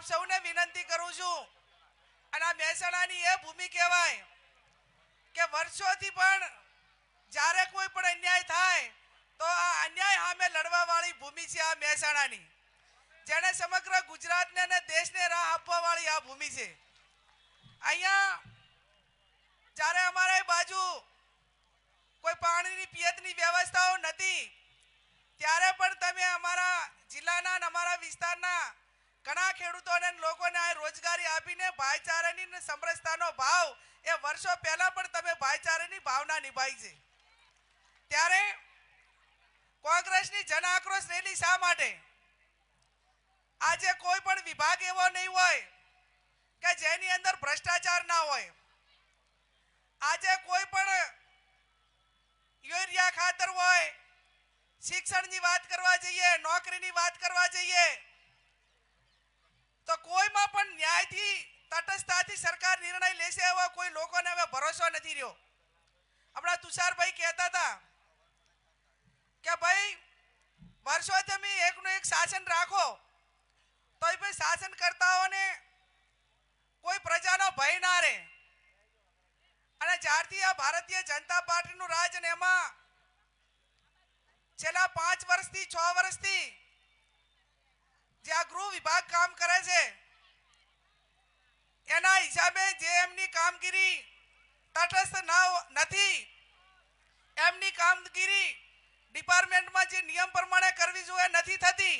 આપ સૌને વિનંતી કરું છું. અને આ મહેસાણાની એ ભૂમિ કહેવાય કે વર્ષોથી પણ જ્યારે કોઈ પણ અન્યાય થાય, તો આ અન્યાય સામે લડવા વાળી ભૂમિ છે આ મહેસાણાની. જેણે સમગ્ર ગુજરાતને અને દેશને રાહ આપવા વાળી આ ભૂમિ છે. અહીંયા જ્યારે અમારે બાજુ કોઈ પાણીની, પિયતની વ્યવસ્થાઓ નથી ત્યારે પણ તમે અમારા જિલ્લાના અને અમારા વિસ્તારના ઘણા ખેડૂતોને લોકોને આ રોજગારી આપીને ભાઈચારાની સમરસતાનો ભાવ એ વર્ષો પહેલા પણ તમે ભાઈચારાની ભાવના નિભાઈ છે. ત્યારે કોંગ્રેસની જન આક્રોશ રેલી શા માટે? આજે કોઈ પણ વિભાગ એવો નહીં હોય કે જેની અંદર ભ્રષ્ટાચાર ના હોય. આજે કોઈ પણ યુરિયા ખાતર હોય, શિક્ષણની વાત કરવા જઈએ, નોકરીની વાત કરવા જઈએ તો કોઈમાં પણ ન્યાયથી તટસ્થતાથી સરકાર નિર્ણય લેશે એવો કોઈ લોકોને હવે ભરોસો નથી રહ્યો. આપણા તુષારભાઈ કહેતા હતા કે ભાઈ વર્ષો તમે એકનું એક શાસન રાખો તો ભાઈ શાસન કરતાઓને કોઈ પ્રજાનો ભય ના રહે. અને જ્યારથી આ ભારતીય જનતા પાર્ટીનું રાજ અને એમાં છેલ્લા પાંચ વર્ષથી, છ વર્ષથી જે આ ગૃહ વિભાગ કામ કરે છે, એના હિસાબે જે એમની કામગીરી તટસ્થ નથી, એમની કામગીરી ડિપાર્ટમેન્ટમાં જે નિયમ પ્રમાણે કરવી જોઈએ નથી થતી.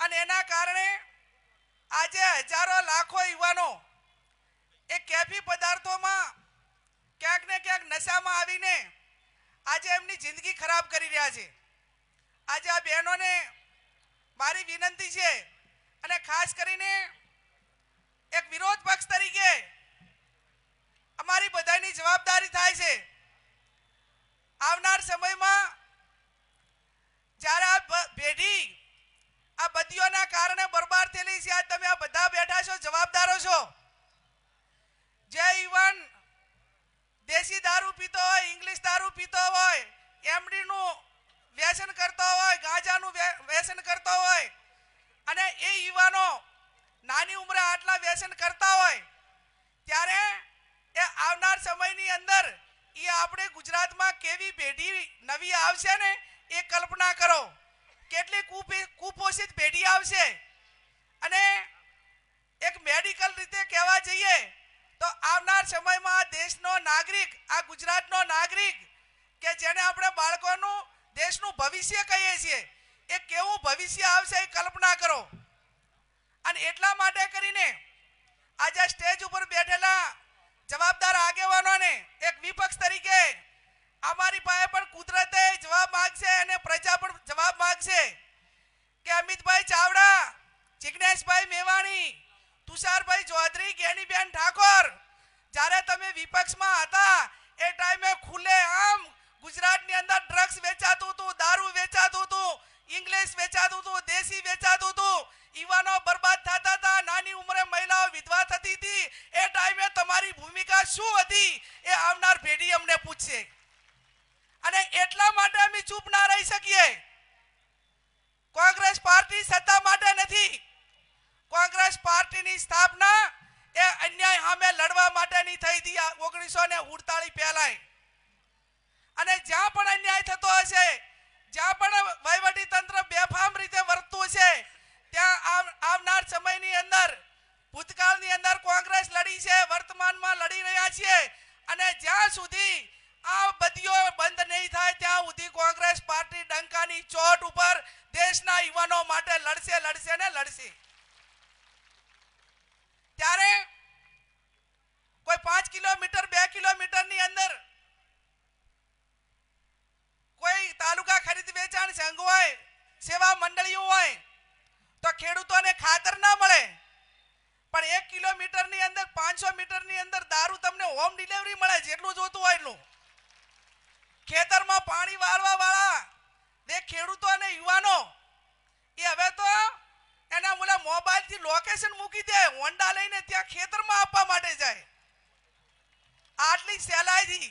અને એના કારણે આજે હજારો લાખો યુવાનો એ કેફી પદાર્થોમાં ક્યાંક ને ક્યાંક નશામાં આવીને આજે એમની જિંદગી ખરાબ કરી રહ્યા છે. આજે આ બહેનોને મારી વિનંતી છે. અને ખાસ કરીને એક વિરોધ પક્ષ તરીકે અમારી બધાની જવાબદારી થાય છે. આવનાર સમયમાં જ્યારે આ બ- પેઢી આ બદીઓના કારણે બરબાદ થયેલી છે આ તમે આ બધા બેઠા છો જવાબદારો છો જે યુવાન દેશી દારૂ પીતો હોય ઇંગ્લિશ દારૂ પીતો હોય એમડી નું વ્યસન કરતો હોય ગાંજાનું વ્ય- વ્યસન કરતો હોય અને એ યુવાનો નાની ઉંમરે આટલા વ્યસન કરતા હોય ત્યારે એ આવનાર સમયની અંદર એ આપણે ગુજરાતમાં કેવી પેઢી નવી આવશે ને એ કલ્પના કરો. કેટલી કુપે- કુપોષિત પેઢી આવશે. અને એક મેડિકલ રીતે કહેવા જઈએ તો આવનાર સમયમાં દેશનો નાગરિક, આ ગુજરાતનો નાગરિક કે જેને આપણે બાળકોનું દેશનું ભવિષ્ય કહીએ છીએ, એ કેવું ભવિષ્ય આવશે એ કલ્પના કરો. અને એટલા માટે કરીને આજે સ્ટેજ ઉપર બેઠેલા જવાબદાર આગેવાનોને એક વિપક્ષ તરીકે અમારી પાસે પણ કુદરતે જવાબ માંગશે અને પ્રજા પણ જવાબ માંગશે કે અમિતભાઈ ચાવડા જિજ્ઞેશભાઈ મેવાણી, તુષારભાઈ ચૌધરી, ગેનીબેન ઠાકોર, જ્યારે તમે વિપક્ષમાં હતા, એ ટાઈમે ખુલ્લે આમ ગુજરાતની અંદર ડ્રગ્સ વેચાતું હતું, દારૂ વેચાતું હતું, ઇંગ્લિશ વેચાતું હતું, દેશી વેચાતું હતું, યુવાનો બરબાદ થતા હતા નાની ઉંમરે મહિલાઓ વિધવા થતી હતી એ ટાઈમે તમારી ભૂમિકા શું હતી એ આવનાર પેઢી અમને પૂછશે. અને એટલા માટે અમે ચૂપ ના રહી શકીએ. કોંગ્રેસ પાર્ટી સત્તા માટે નથી. કોંગ્રેસ પાર્ટીની સ્થાપના એ અન્યાય સામે લડવા માટેની થઈ હતી ઓગણીસો ને ઉડતાલીસ પહેલાય. અને જ્યાં પણ અન્યાય થતો હશે, જ્યાં પણ વહીવટી તંત્ર બેફામ રીતે વર્તતું છે ત્યાં આવનાર સમયની અંદર, ભૂતકાળની અંદર કોંગ્રેસ લડી છે, વર્તમાનમાં લડી રહ્યા છીએ. અને જ્યાં સુધી આ બંધ નહીં થાય ત્યાં સુધી કોંગ્રેસ પાર્ટી ડંકાની ચોટ ઉપર દેશના યુવાનો માટે લડશે લડશે ને લડશે. ત્યારે કોઈ પાંચ કિલોમીટર, બે કિલોમીટરની અંદર કોઈ તાલુકા ખરીદ વેચાણ સંઘ હોય, સેવા મંડળીઓ હોય, તો ખેડૂતોને ખાતર ના મળે. પણ એક કિલોમીટરની અંદર, પાંચસો મીટરની અંદર દારૂ તમને હોમ ડિલિવરી મળે, જેટલું જોતું હોય એટલું. ખેતરમાં પાણી વાળવા વાળા બે ખેડૂતો અને યુવાનો, એ હવે તો એના મોબાઈલ મોબાઈલથી લોકેશન મૂકી દે, હોન્ડા લઈને ત્યાં ખેતરમાં આપવા માટે જાય. આટલી સહેલાઈથી.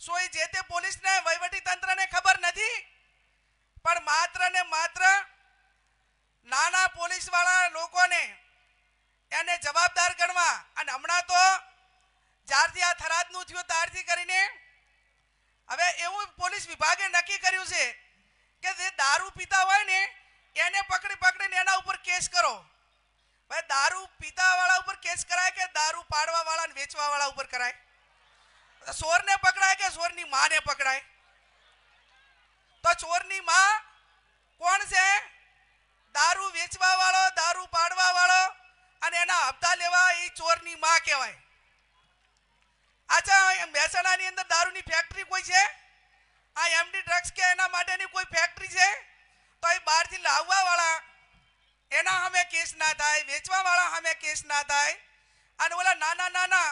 શું એ જે તે પોલીસને વહીવટી તંત્રને ખબર નથી? પણ માત્ર ને માત્ર નાના પોલીસવાળા લોકોને હમણાં તો જ્યારથી આ થરાદનું થયું, ત્યારથી કરીને વિભાગે નક્કી કર્યું છે કે જે દારૂ પીતા હોય ને, એને પકડી પકડીને એના ઉપર કેસ કરો. ભાઈ દારૂ પીતા વાળા ઉપર કેસ કરાય કે દારૂ પાડવા વાળા ને વેચવા વાળા ઉપર કરાય? ચોરને પકડાય કે ચોરની માને પકડાય? તો ચોરની માં કોણ છે? દારૂ વેચવા વાળો દારૂ પાડવા વાળો અને એના હપ્તા લેવા એ ચોરની માં કહેવાય. અચ્છા મહેસાણાની અંદર દારૂની ફેક્ટરી કોઈ છે? આ એમડી ડ્રગ્સ કે એના માટેની કોઈ ફેક્ટરી છે? તો એ બહારથી લાવવા વાળા એના સામે કેસ ના થાય વેચવા વાળા સામે કેસ ના થાય. અને ઓલા નાના નાના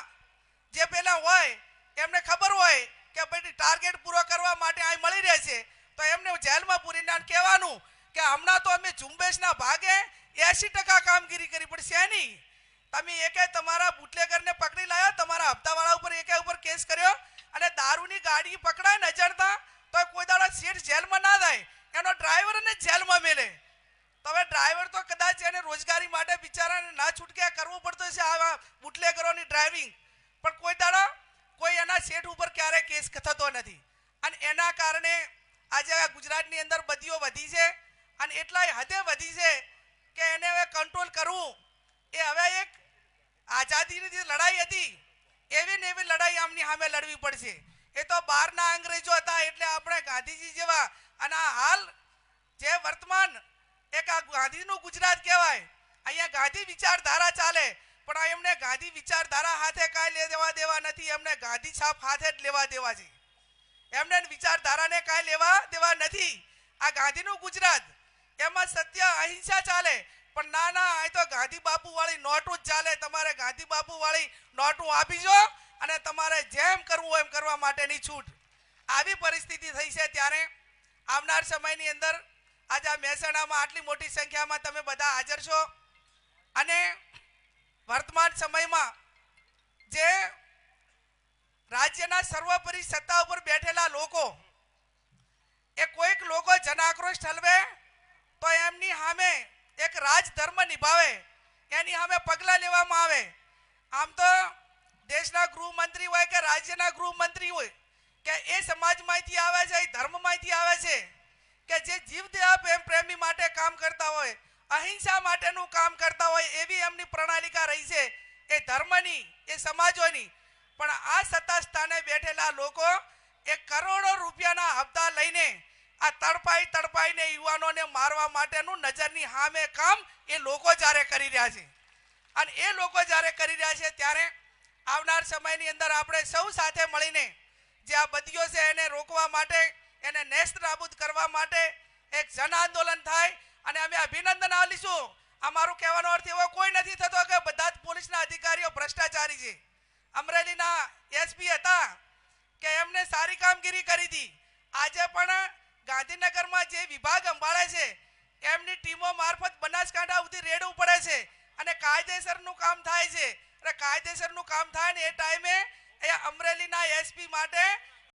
જે પેલા હોય, એમને ખબર હોય કે ભાઈ ટાર્ગેટ પૂરો કરવા માટે અહીં મળી રહે છે. તો એમને જેલમાં પૂરી ના કહેવાનું કે હમણાં તો અમે ઝુંબેશના ભાગે એસી ટકા કામગીરી કરી, પણ શેની તમે એકે તમારા બુટલેગરને પકડી લાવ્યા તમારા હપ્તાવાળા ઉપર એકે ઉપર કેસ કર્યો? અને દારૂની ગાડી પકડાય ને અજાણતા, તો કોઈ દાડા સીટ જેલમાં ના થાય એનો ડ્રાઈવરને ને જેલમાં મેલે. તો હવે ડ્રાઈવર તો કદાચ એને રોજગારી માટે બિચારાને ના છૂટકે કરવું પડતું છે આવા બુટલેગરોની ડ્રાઇવિંગ પણ કોઈ દાડા કોઈ એના સેઠ ઉપર ક્યારે કેસ થતો નથી. અને એના કારણે આજે ગુજરાતની અંદર બદીઓ વધી છે. અને એટલાય હદે વધી છે કે એને હવે કંટ્રોલ કરવું એ હવે એક આઝાદીની જે લડાઈ હતી એવી ને એવી લડાઈ આમની સામે લડવી પડશે. એ તો બહારના અંગ્રેજો હતા એટલે આપણે ગાંધીજી જેવા અને હાલ જે વર્તમાન એક આ ગાંધીનું ગુજરાત કહેવાય, અહીંયા ગાંધી વિચારધારા ચાલે, પણ એમને ગાંધી વિચારધારા હાથે કાંઈ લે દેવા દેવા નથી, એમને ગાંધી છાપ હાથે જ લેવા દેવા છે. એમને વિચારધારાને કાંઈ લેવા દેવા નથી. આ ગાંધીનું ગુજરાત, એમાં સત્ય અહિંસા ચાલે પણ ના ના અહીં તો ગાંધી બાપુ વાળી નોટું જ ચાલે. તમારે ગાંધી બાપુ વાળી નોટું આપીજો અને તમારે જેમ કરવું એમ કરવા માટેની છૂટ. આવી પરિસ્થિતિ થઈ છે ત્યારે આવનાર સમયની અંદર આજે આ મહેસાણામાં આટલી મોટી સંખ્યામાં તમે બધા હાજર છો. અને વર્તમાન સમયમાં જે રાજ્યના સર્વોપરી સત્તા ઉપર બેઠેલા લોકો, એ કોઈક લોકો જનાક્રોશ ઠલવે તો એમની સામે એક રાજધર્મ નિભાવે, એની સામે પગલાં લેવામાં આવે. આમ તો દેશના ગૃહમંત્રી હોય કે રાજ્યના ગૃહમંત્રી હોય, કે એ સમાજમાંથી આવે છે, એ ધર્મમાંથી આવે છે, કે જે જીવદયા પ્રેમ પ્રેમી માટે કામ કરતા હોય, અહિંસા માટેનું કામ કરતા હોય, એવી એમની પ્રણાલિકા રહી છે. એ ધર્મની, એ સમાજોની. પણ આ સત્તા સ્થાને બેઠેલા લોકો એ કરોડો રૂપિયાના હપ્તા લઈને આ તડપાઈ તડપાઈને યુવાનોને મારવા માટેનું નજરની સામે કામ એ લોકો જ્યારે કરી રહ્યા છે. અને એ લોકો જ્યારે કરી રહ્યા છે ત્યારે આવનાર સમયની અંદર આપણે સૌ સાથે મળીને જે આ બદીઓ છે એને રોકવા માટે, એને નેસ્ત નાબૂદ કરવા માટે એક જન આંદોલન થાય અને અમે અભિનંદન આપીશું. અમારું કહેવાનો અર્થ એવો કોઈ નથી થતો કે બધા જ પોલીસના અધિકારીઓ ભ્રષ્ટાચારી છે. અમરેલીના એસપી હતા કે એમને સારી કામગીરી કરી હતી. આજે પણ ગાંધીનગરમાં જે વિભાગ સંભાળે છે, એમની ટીમો મારફત બનાસકાંઠા સુધી રેડવું પડે છે અને કાયદેસરનું કામ થાય છે. અને કાયદેસરનું કામ થાય ને એ ટાઈમે એ અમરેલીના એસપી માટે